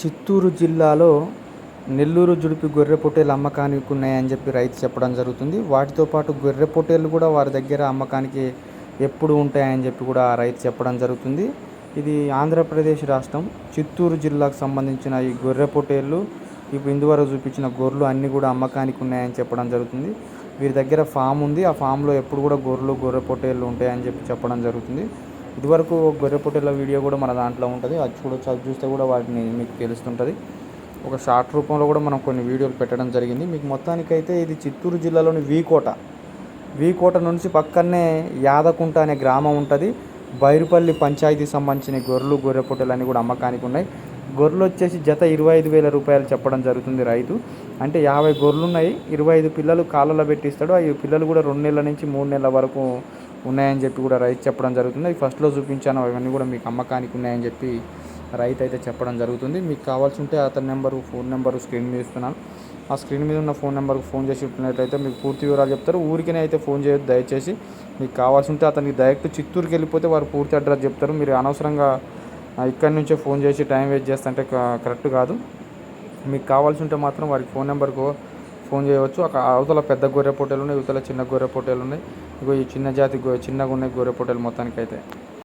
చిత్తూరు జిల్లాలో నెల్లూరు జుడిపి గొర్రె పొట్టేలు అమ్మకానికి ఉన్నాయని చెప్పి రైతు చెప్పడం జరుగుతుంది. వాటితో పాటు గొర్రె పొట్టేలు కూడా వారి దగ్గర అమ్మకానికి ఎప్పుడు ఉంటాయని చెప్పి కూడా ఆ రైతు చెప్పడం జరుగుతుంది. ఇది ఆంధ్రప్రదేశ్ రాష్ట్రం. చిత్తూరు జిల్లాకు సంబంధించిన ఈ గొర్రె పొట్టేళ్ళు ఇప్పుడు ఇందువరకు చూపించిన గొర్రెలు అన్నీ కూడా అమ్మకానికి ఉన్నాయని చెప్పడం జరుగుతుంది. వీరి దగ్గర ఫామ్ ఉంది. ఆ ఫామ్లో ఎప్పుడు కూడా గొర్రెలు గొర్రె పొట్టేళ్ళు ఉంటాయని చెప్పి చెప్పడం జరుగుతుంది. ఇదివరకు గొర్రె పొట్టేళ్ళ వీడియో కూడా మన దాంట్లో ఉంటుంది. అది చూడొచ్చు అది చూస్తే కూడా వాటిని మీకు తెలుస్తుంటుంది. ఒక షార్ట్ రూపంలో కూడా మనం కొన్ని వీడియోలు పెట్టడం జరిగింది. మీకు మొత్తానికైతే ఇది చిత్తూరు జిల్లాలోని వీకోట. వీకోట నుంచి పక్కనే యాదకుంట అనే గ్రామం ఉంటుంది. బైరుపల్లి పంచాయతీ సంబంధించిన గొర్రెలు గొర్రె పొట్టెలు అన్నీ కూడా అమ్మకానికి ఉన్నాయి. గొర్రెలు వచ్చేసి జత ఇరవై ఐదు వేల రూపాయలు చెప్పడం జరుగుతుంది రైతు. అంటే యాభై గొర్రెలు ఉన్నాయి. ఇరవై ఐదు పిల్లలు కాళ్ళలో పెట్టిస్తాడు. ఆ పిల్లలు కూడా రెండు నెలల నుంచి మూడు నెలల వరకు ఉన్నాయని చెప్పి కూడా రైతు చెప్పడం జరుగుతుంది. ఫస్ట్లో చూపించాను అవన్నీ కూడా మీకు అమ్మకానికి ఉన్నాయని చెప్పి రైతు అయితే చెప్పడం జరుగుతుంది. మీకు కావాల్సి ఉంటే అతని నెంబరు ఫోన్ నెంబరు స్క్రీన్ మీద ఇస్తున్నాను. ఆ స్క్రీన్ మీద ఉన్న ఫోన్ నెంబర్కి ఫోన్ చేసి ఉన్నట్లయితే మీకు పూర్తి వివరాలు చెప్తారు. ఊరికనే అయితే ఫోన్ చేయొద్దు దయచేసి. మీకు కావాల్సి ఉంటే అతనికి డైరెక్ట్ చిత్తూరుకి వెళ్ళిపోతే వారు పూర్తి అడ్రస్ చెప్తారు. మీరు అనవసరంగా ఇక్కడి నుంచే ఫోన్ చేసి టైం వేస్ట్ చేస్తుంటే కరెక్ట్ కాదు. మీకు కావాల్సి ఉంటే మాత్రం వారికి ఫోన్ నెంబర్కు ఫోన్ చేయవచ్చు. అక్కడ అవతల పెద్ద గొర్రె పొట్టేలు ఉన్నాయి ఇవతల చిన్న గొర్రె పొట్టేలు ఉన్నాయి ఇగో ఈ చిన్న జాతి చిన్నగా ఉన్నాయి గొర్రె పొట్టేలు మొత్తానికి అయితే